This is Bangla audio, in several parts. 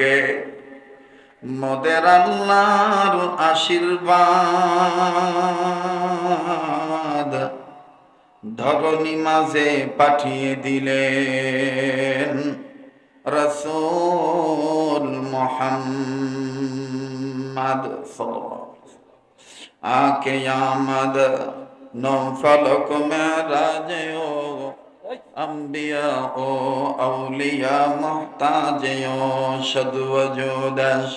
সঙ্গে মদের আল্লাহর আশীর্বাদ ধরণী মাঝে পাঠিয়ে দিলেন রসুল মোহাম্মদ আকে আমদ নৌ ফলক মে রাজে আম্বিয়া ও আউলিয়া মহতাজেয় সদুয়োদাস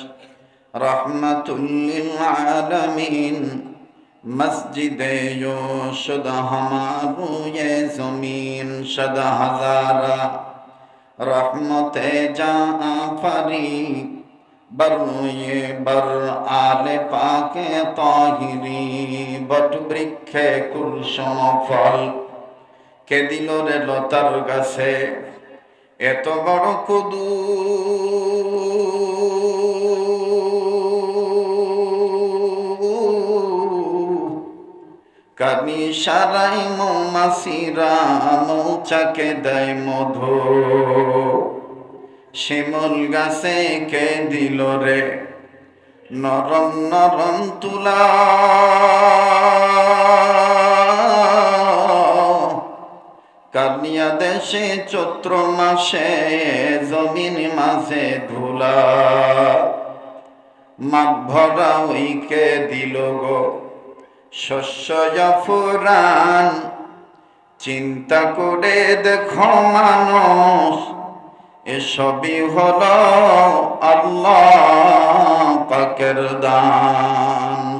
রহমতুল্লিল আলমিন মসজিদে সদ হমারু জমিন সদ হাজারা রহমতে যা ফারি বরুয়ে বর আলে পাকে তাহিরি বট বৃক্ষে কুলসম ফল কে দিল রে লতার গাছে, এত বড় কদু কানি সারাই মৌমাসিরা মৌচাকে দেয় মধু শিমল গাছে কে দিল রে, নরম নরম তুলা। দেশে চৈত্র মাসে জমিন মাঝে ধুলা। মাঘ ভরা ওইকে দিল গো শস্য ফুরান চিন্তা করে দেখো মানুষ, এসবই হল আল্লাহ পাকের দান।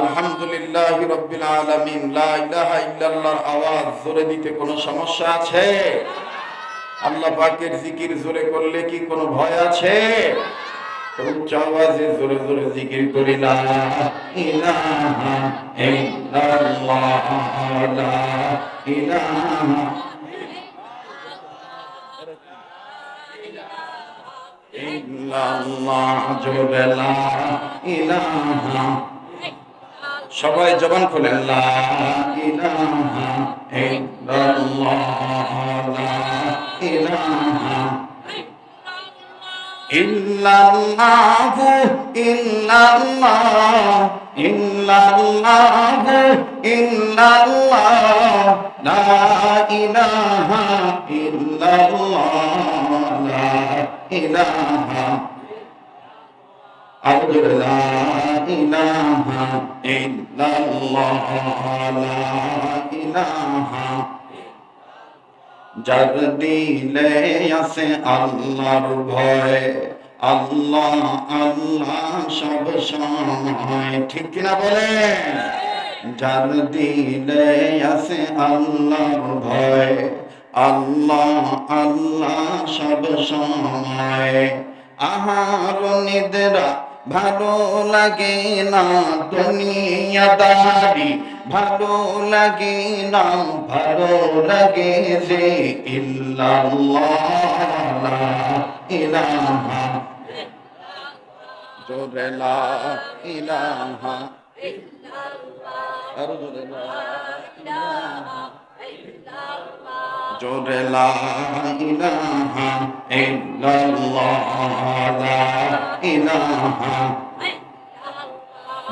আলহামদুলিল্লাহ রব্বিল আলামিন, লা ইলাহা ইল্লাল্লাহর আওয়াজ জোরে দিতে কোনো সমস্যা আছে? আল্লাহ পাকের জিকির জোরে করলে কি কোনো ভয় আছে? উচ্চ আওয়াজে জোরে জোরে জিকির করি, লা ইলাহা ইল্লাল্লাহ, লা ইলাহা ইল্লাল্লাহ, জোরে, লা ইলাহা সবাই জবান খোলেন ইল্লাল্লাহ ইল্লাল্লাহু ইল্লাল্লাহ ইল্লাল্লাহু أعوذ لا إله إلا الله لا إله যার দিলে আছে আল্লাহর ভয় আল্লাহ আল্লাহ সব সময় ঠিক কিনা বলেন যার দিলে আছে আল্লাহর ভয় আল্লাহ আল্লাহ সব সময় আহার নিদ্রা ভালো লাগে না দুনিয়াদারি, ভালো লাগে না, ভালো লাগে যে ইলাহা। জোরে ইলাহা। আর জোরে লা ইলাহা। জোরে লা ইলাহা ইল্লাল্লাহ লা ইলাহা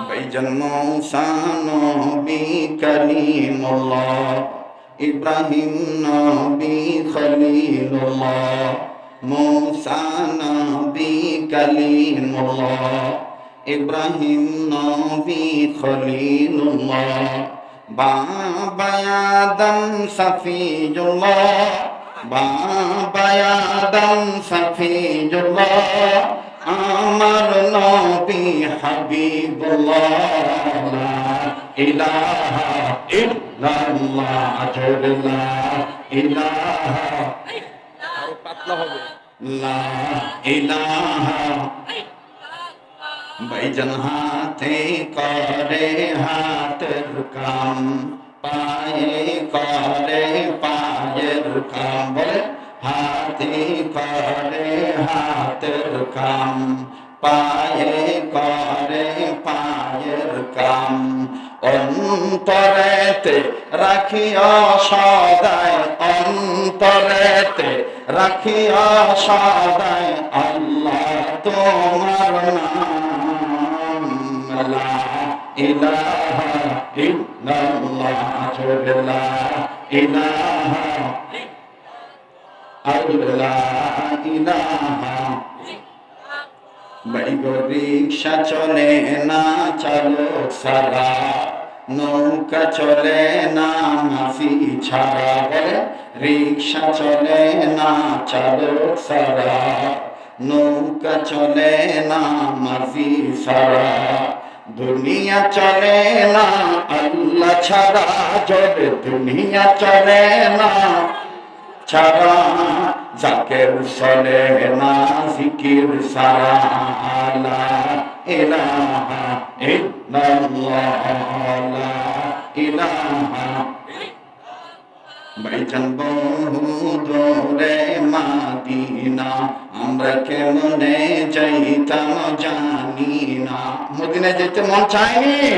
বাইজন মৌসা নবী কালিমুল্লাহ ইব্রাহিম নবী খলিলুল্লাহ মৌসা নবী কালিমুল্লাহ ইব্রাহিম নবী খলিলুল্লাহ বাবা আদম সফিজুল্লাহ বাবা আদম সফিজুল্লাহ আমার নবী হাবিবুল্লাহ ইলাহা ইল্লাল্লাহ জোরলা ইলাহা পাতলা হবে। লা ইলাহা ভাইজান হাতে করে হাতের কাম পায়ে করে পায়ের কাম বলে হাতে করে হাতের কাম পায়ে করে পায়ের কাম অন্তরেতে রাখিয়া সদায় অন্তরেতে রাখিয়া সদায় আল্লাহ তোমার নাম রিক্সা চলে না চালক সারা নৌকা চলে না মাফি ছাড়া বলে রিক্সা চলে না চালক সারা নৌকা চলে না মাফি ছাড়া দুনিয়া চলে না, আল্লাহ ছাড়া জবে দুনিয়া চলে না। ছাড়া জাকের চলে না, জিকির সারা লা ইলাহা ইল্লাল্লাহ ইলাহা বহু দূরে মাদিনা, আমরা কেমনে যাইতাম জানি না। মদিনায় যেতে মন চায়নি?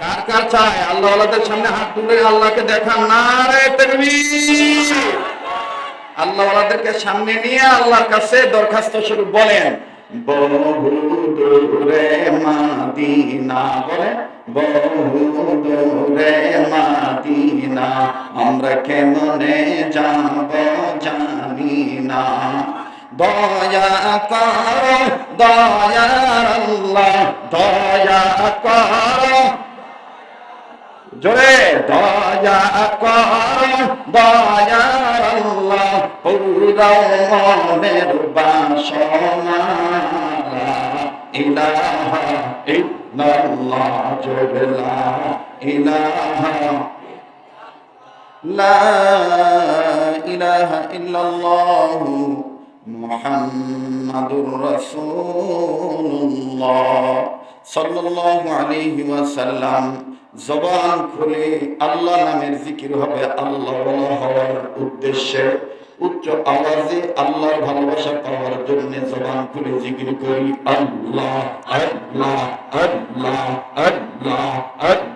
কার কার চায়? আল্লাহ আল্লাহদের সামনে হাত তুলে আল্লাহকে দেখান। না রে আল্লাহ আল্লাহদেরকে সামনে নিয়ে আল্লাহর কাছে দরখাস্ত স্বরূপ বলেন। বহু দূরে মাদিনা বলে বহু দূরে মাদিনা, আমরা কেমনে যাব জানি না। দয়া কর দয়ার আল্লাহ, দয়া কর। জোরে। দয়া কর দয়ার আল্লাহ পুরাও মনের বাসনা। ইলাহা ইল্লাল্লাহ, জোরে লা ইলাহা। লা ইলাহা ইল্লাল্লাহ, মুহাম্মাদুর জবান খুলে আল্লাহ নামের জিকির হবে আল্লাহ বলা হওয়ার উদ্দেশ্যে উচ্চ আওয়াজে আল্লাহর ভালোবাসা পাওয়ার জন্য জবান খুলে জিকির করি আল্লাহ আল্লাহ আল্লাহ আল্লাহ।